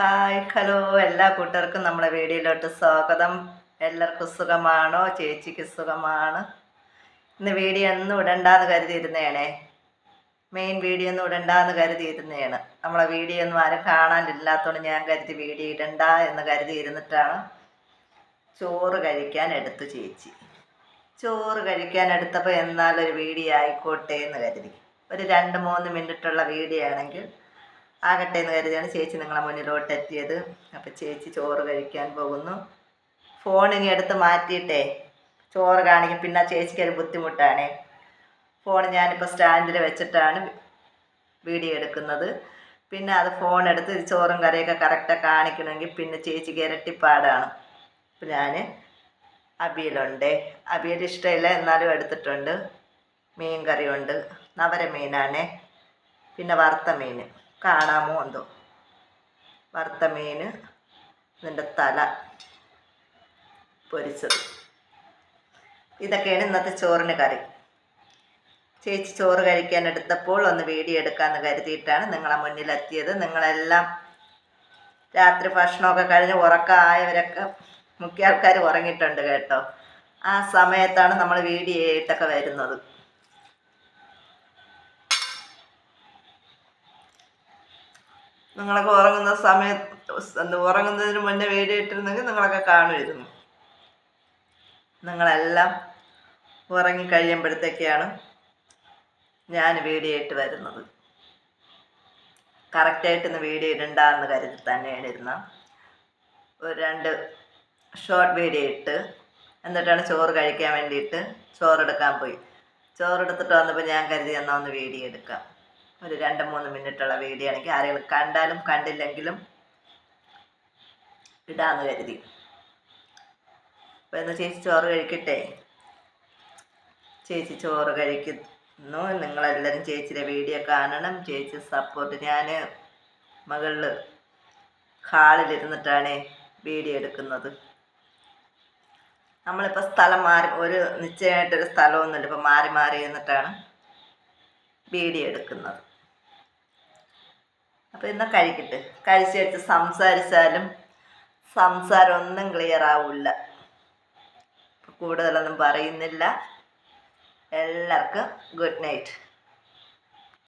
Hi hello. എല്ലാ കൂട്ടർക്കും നമ്മുടെ വീഡിയോയിലോട്ട് സ്വാഗതം. എല്ലാവർക്കും സുഖമാണോ? ചേച്ചിക്ക് സുഖമാണ്. ഇന്ന് വീഡിയോ ഒന്നും ഇടണ്ടാന്ന് കരുതിയിരുന്നേണേ മെയിൻ വീഡിയോ ഒന്നും ഇടണ്ടാന്ന് കരുതിയിരുന്നതാണ് നമ്മളെ വീഡിയോ ഒന്നും ആരും കാണാനില്ലാത്തതുകൊണ്ട് ഞാൻ കരുതി വീഡിയോ ഇടണ്ട എന്ന് കരുതിയിരുന്നിട്ടാണ് ചോറ് കഴിക്കാൻ എടുത്തു ചേച്ചി. ചോറ് കഴിക്കാൻ എടുത്തപ്പോൾ എന്നാലൊരു വീഡിയോ ആയിക്കോട്ടെ എന്ന് കരുതി. ഒരു രണ്ട് മൂന്ന് മിനിറ്റുള്ള വീഡിയോ ആണെങ്കിൽ ആകട്ടെ എന്ന് കരുതിയാണ് ചേച്ചി നിങ്ങളെ മുന്നിലോട്ട് എത്തിയത്. അപ്പം ചേച്ചി ചോറ് കഴിക്കാൻ പോകുന്നു. ഫോൺ ഇനി എടുത്ത് മാറ്റിയിട്ടേ. ചോറ് കാണിക്കും. പിന്നെ ചേച്ചിക്ക് ഒരു ബുദ്ധിമുട്ടാണേ. ഫോൺ ഞാനിപ്പോൾ സ്റ്റാൻഡിൽ വെച്ചിട്ടാണ് വീഡിയോ എടുക്കുന്നത്. പിന്നെ അത് ഫോൺ എടുത്ത് ചോറും കറിയൊക്കെ കറക്റ്റായി കാണിക്കണമെങ്കിൽ പിന്നെ ചേച്ചിക്ക് ഇരട്ടിപ്പാടാണ്. അപ്പം ഞാൻ അബിയിലുണ്ട്. അബിയിൽ ഇഷ്ടമില്ല എന്നാലും എടുത്തിട്ടുണ്ട്. മീൻ കറിയുണ്ട്. നവര മീനാണേ പിന്നെ വറുത്ത മീൻ. കാണാമോ എന്തോ. വറുത്ത മീൻ ഇതിന്റെ തല പൊരിച്ചത്. ഇതൊക്കെയാണ് ഇന്നത്തെ ചോറിന് കറി. ചേച്ചി ചോറ് കഴിക്കാൻ എടുത്തപ്പോൾ ഒന്ന് വീഡിയോ കരുതിയിട്ടാണ് നിങ്ങളെ മുന്നിലെത്തിയത്. നിങ്ങളെല്ലാം രാത്രി ഭക്ഷണമൊക്കെ കഴിഞ്ഞ് ഉറക്കമായവരൊക്കെ മുഖ്യ ആൾക്കാർ ഉറങ്ങിയിട്ടുണ്ട് കേട്ടോ. ആ സമയത്താണ് നമ്മൾ വീഡിയോ ആയിട്ടൊക്കെ വരുന്നത്. നിങ്ങളൊക്കെ ഉറങ്ങുന്ന സമയത്ത് ഉറങ്ങുന്നതിന് മുന്നേ വീഡിയോ ഇട്ടിരുന്നെങ്കിൽ നിങ്ങളൊക്കെ കാണുമായിരുന്നു. നിങ്ങളെല്ലാം ഉറങ്ങിക്കഴിയുമ്പോഴത്തേക്കാണ് ഞാൻ വീഡിയോ ഇട്ട് വരുന്നത്. കറക്റ്റായിട്ട് ഇന്ന് വീഡിയോ ഇടണ്ടെന്ന് കരുതി തന്നെയാണ് ഇരുന്ന. ഒരു രണ്ട് ഷോർട്ട് വീഡിയോ ഇട്ട് എന്നിട്ടാണ് ചോറ് കഴിക്കാൻ വേണ്ടിയിട്ട് ചോറെടുക്കാൻ പോയി. ചോറെടുത്തിട്ട് വന്നപ്പോൾ ഞാൻ കരുതി എന്നാൽ ഒന്ന് വീഡിയോ എടുക്കാം. ഒരു രണ്ട് മൂന്ന് മിനിറ്റുള്ള വീഡിയോ ആണെങ്കിൽ ആരെങ്കിലും കണ്ടാലും കണ്ടില്ലെങ്കിലും ഇടാന്ന് കരുതി. അപ്പോൾ ചേച്ചി ചോറ് കഴിക്കട്ടെ? ചേച്ചി ചോറ് കഴിക്കുന്നു. നിങ്ങളെല്ലാവരും ചേച്ചിയുടെ വീഡിയോ കാണണം. ചേച്ചി സപ്പോർട്ട് ഞാൻ മകളിൽ ഹാളിലിരുന്നിട്ടാണ് വീഡിയോ എടുക്കുന്നത്. നമ്മളിപ്പോൾ സ്ഥലം മാറി ഒരു നിശ്ചയമായിട്ടൊരു സ്ഥലമൊന്നുമില്ല. ഇപ്പോൾ മാറി മാറി ഇരുന്നിട്ടാണ്. വീഡിയോ എടുക്കുന്നത് അപ്പോൾ ഇന്ന് കഴിക്കട്ടെ. കഴിച്ച് കഴിച്ച് സംസാരിച്ചാലും സംസാരം ഒന്നും ക്ലിയർ ആവില്ല. കൂടുതലൊന്നും പറയുന്നില്ല. എല്ലാവർക്കും ഗുഡ് നൈറ്റ്